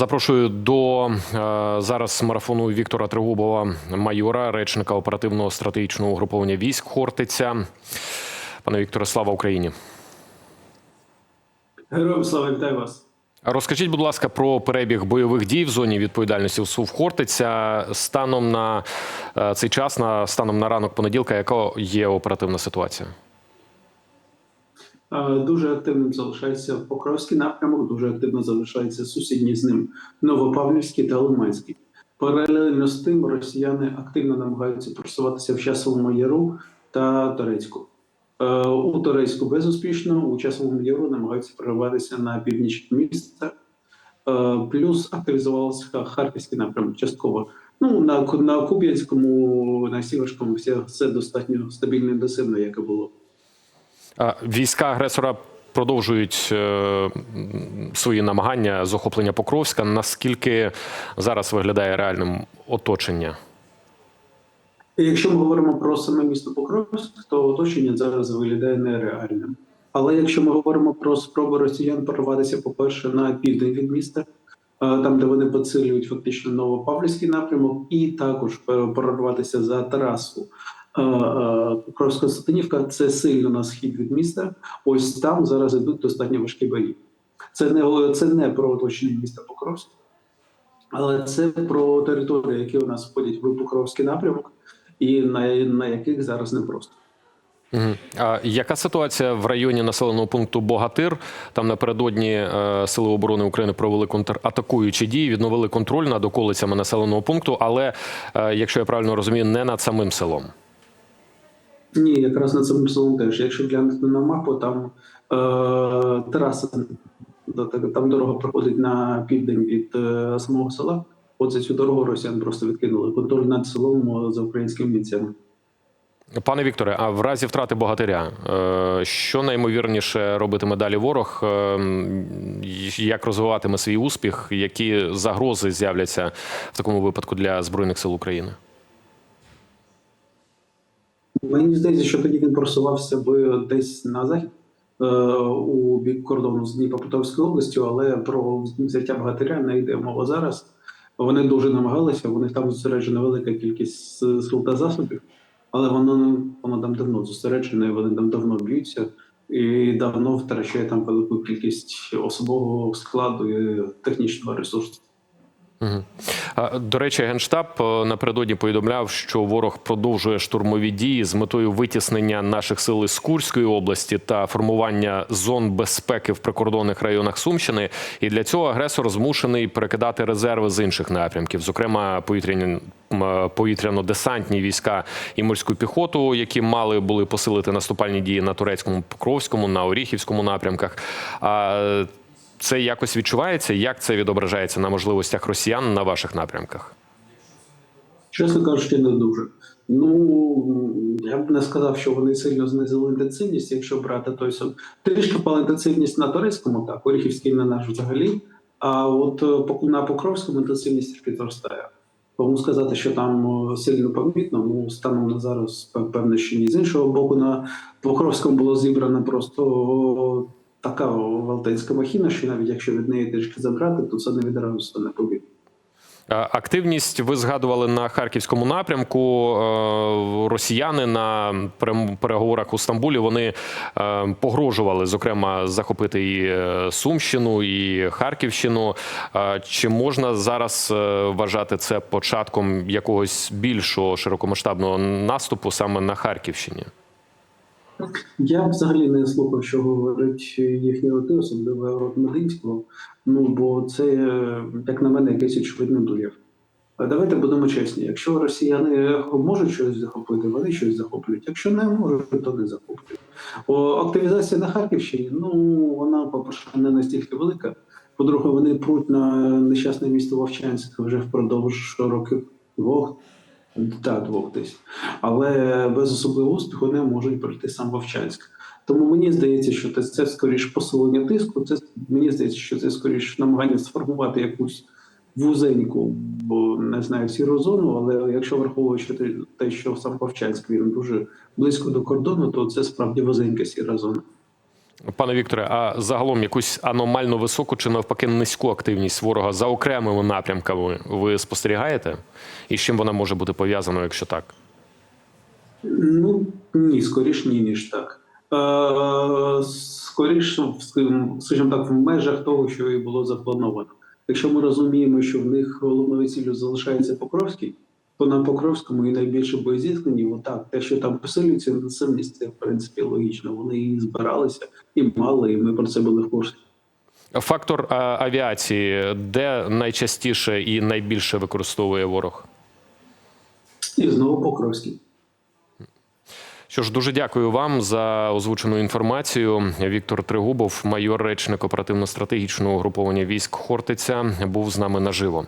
Запрошую до е, зараз марафону Віктора Тригубова, майора, речника оперативного стратегічного угруповання військ Хортиця. Пане Вікторе, слава Україні. Героям слава вітаю вас. Розкажіть, будь ласка, про перебіг бойових дій в зоні відповідальності СУВ Хортиця станом на е, цей час, на станом на ранок понеділка, яка є оперативна ситуація? Дуже активним залишається Покровський напрямок, дуже активно залишається сусідній з ним Новопавлівський та Лиманський. Паралельно з тим росіяни активно намагаються просуватися в Часовому Яру та Торецьку. Е, У Торецьку безуспішно, у Часовому Яру намагаються прориватися на північ міста. Е, Плюс активізувався Харківський напрямок частково. Ну, на, на Куп'янському, на Сіверському все, все достатньо стабільно і досивно, як і було. Війська агресора продовжують е, свої намагання з охоплення Покровська. Наскільки зараз виглядає реальним оточення? Якщо ми говоримо про саме місто Покровськ, то оточення зараз виглядає нереальним. Але якщо ми говоримо про спроби росіян прорватися, по-перше, на південь від міста, е, там де вони поцілюють фактично Новопавлівський напрямок, і також е, прорватися за трасу е, це сильно на схід від міста. Ось там зараз ідуть достатньо важкі бої. Це не це не про оточення міста Покровськ, але це про території, які у нас входять в Покровський напрямок, і на, на яких зараз непросто. Мгм. А яка ситуація в районі населеного пункту Богатир? Там напередодні е, Сили оборони України провели контратакуючі дії, відновили контроль над околицями населеного пункту, але е, якщо я правильно розумію, не над самим селом. Ні, якраз на цьому селом теж. Якщо глянути на мапу, там е, траса, там дорога проходить на південь від е, самого села. За цю дорогу росіян просто відкинули контроль над селом е, за українськими бійцями. Пане Вікторе, а в разі втрати богатиря, е, що найімовірніше робитиме далі ворог? Е, Як розвиватиме свій успіх? Які загрози з'являться в такому випадку для збройних сил України? Мені здається, що тоді він просувався би десь на захід е, у бік кордону з Дніпропетровською областю, але про взяття богатиря не йде мова зараз. Вони дуже намагалися, них там зосереджена велика кількість сил та засобів, але воно, воно там давно зосереджене, вони там давно б'ються і давно втрачає там велику кількість особового складу і технічного ресурсу. До речі, генштаб е, напередодні повідомляв, що ворог продовжує штурмові дії з метою витіснення наших сил із Курської області та формування зон безпеки в прикордонних районах Сумщини. І для цього агресор змушений перекидати резерви з інших напрямків, зокрема повітряні е, повітряно-десантні війська і морську піхоту, які мали були посилити наступальні дії на турецькому Покровському, на Оріхівському напрямках. Це якось відчувається? Як це відображається на можливостях росіян на ваших напрямках? Чесно кажучи, не дуже. Ну я б не сказав, що вони сильно знизили інтенсивність, якщо брати той сам. Трішки впала інтенсивність на турецькому, так, Оріхівський не наш взагалі. А от е, на Покровському інтенсивність трішки зростає. Тому сказати, що там е, сильно помітно, ну станом на зараз пев- певно, що ні. З іншого боку, на Покровському було зібрано просто така велетенська махіна, що навіть якщо від неї трішки забрати, то це не відразу стане помітно. Е, Активність ви згадували на харківському напрямку. Е, Росіяни на переговорах у Стамбулі вони е, погрожували, зокрема, захопити і Сумщину, і Харківщину. Чи можна зараз вважати це початком якогось більшого широкомасштабного наступу саме на Харківщині? Я взагалі не слухав, що говорить їхні роти, особливо рот Мединського. Ну бо це, як на мене, якийсь очевидний дурів. Давайте будемо чесні. Якщо росіяни можуть щось захопити, вони щось захоплюють. Якщо не можуть, то не захоплюють. Активізація на Харківщині, ну вона, по-перше, не настільки велика. По-друге, вони пруть на нещасне місто Вовчанськ вже впродовж років двох, та двох десь але без особливого успіху не можуть пройти сам Вовчанськ. Тому мені здається, що це, це скоріш посилення тиску. Це мені здається, що це скоріш намагання сформувати якусь вузеньку, бо не знаю сіру зону. Але якщо враховуючи те- що сам Вовчанськ він дуже близько до кордону, то це справді вузенька сіра зона. Пане Вікторе, а загалом якусь аномально високу чи навпаки низьку активність ворога за окремими напрямками ви спостерігаєте? І з чим вона може бути пов'язана, якщо так? Ну ні, скоріш ні, ніж так. Е, скоріш, скажімо так, в межах того, що і було заплановано. Якщо ми розуміємо, що в них головною ціллю залишається Покровський, то на Покровському і найбільше боєзіткнені, отак, те, що там посилюється інтенсивність, це в принципі логічно. Вони і збиралися, і мали, і ми про це були в курсі. Фактор а, авіації, де найчастіше і найбільше використовує ворог? І знову Покровський. Що ж, дуже дякую вам за озвучену інформацію. Віктор Тригубов, майор речник оперативно-стратегічного угруповання військ Хортиця, був з нами наживо.